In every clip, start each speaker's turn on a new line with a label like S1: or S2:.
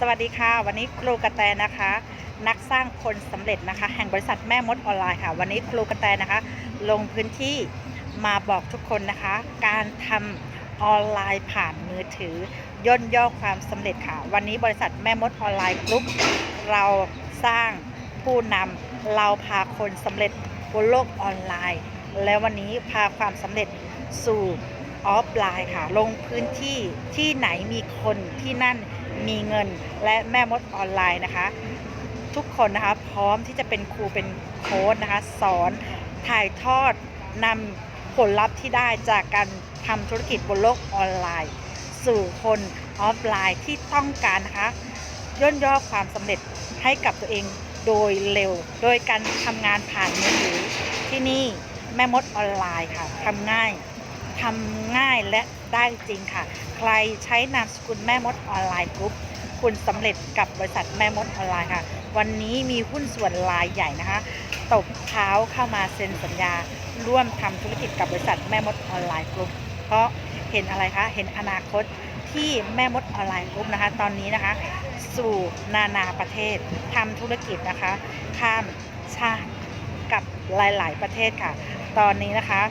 S1: สวัสดีค่ะ วันนี้ครูกระแตนะคะ นักสร้างคนสำเร็จนะคะ แห่งบริษัทแม่มดออนไลน์ค่ะ วันนี้ครูกระแตนะคะ ลงพื้นที่มาบอกทุกคนนะคะ การทำออนไลน์ผ่านมือถือย่นย่อความสำเร็จค่ะ วันนี้บริษัทแม่มดออนไลน์กรุ๊ปเราสร้างผู้นำเราพาคนสำเร็จบนโลกออนไลน์ และวันนี้พาความสำเร็จสู่ออฟไลน์ค่ะ ลงพื้นที่ที่ไหนมีคนที่นั่น มีเงินและแม่มดออนไลน์นะคะ ทุกคนนะคะพร้อมที่จะเป็นครูเป็นโค้ดนะคะ สอนถ่ายทอดนำผลลัพธ์ที่ได้จากการทำธุรกิจบนโลกออนไลน์ สู่คนออฟไลน์ที่ต้องการนะคะย่นย่อความสำเร็จให้กับตัวเองโดยเร็ว โดยการทำงานผ่านมือถือที่นี่แม่มดออนไลน์ค่ะทำง่าย ทำง่ายและได้จริงค่ะ ใครใช้นามสกุลแม่มดออนไลน์กรุ๊ปคุณสำเร็จกับบริษัทแม่มดออนไลน์ค่ะ วันนี้มีหุ้นส่วนรายใหญ่นะคะตบเท้าเข้ามาเซ็นสัญญา ร่วมทำธุรกิจกับบริษัทแม่มดออนไลน์กรุ๊ปเพราะเห็นอะไรคะเห็นอนาคตที่แม่มดออนไลน์กรุ๊ปนะคะ ตอนนี้นะคะ สู่นานาประเทศทำธุรกิจนะคะ ข้ามชาติกับหลาย ๆ ประเทศค่ะ ตอนนี้นะคะ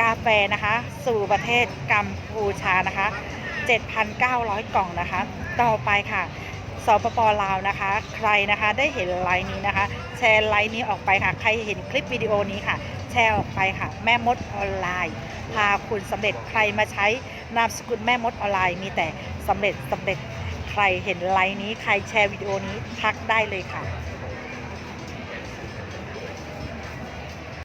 S1: กาแฟนะคะ สู่ประเทศกัมพูชานะคะ 7,900 กล่องนะคะ ต่อไปค่ะสปปลาวนะคะ ใครนะคะได้เห็นไลน์นี้นะคะ แชร์ไลน์นี้ออกไปค่ะ ใครเห็นคลิปวิดีโอนี้ค่ะ แชร์ออกไปค่ะ แม่มดออนไลน์ พาคุณสำเร็จใครมาใช้นามสกุลแม่มดออนไลน์มีแต่สำเร็จสำเร็จใครเห็นไลน์นี้ใครแชร์วิดีโอนี้ทักได้เลยค่ะ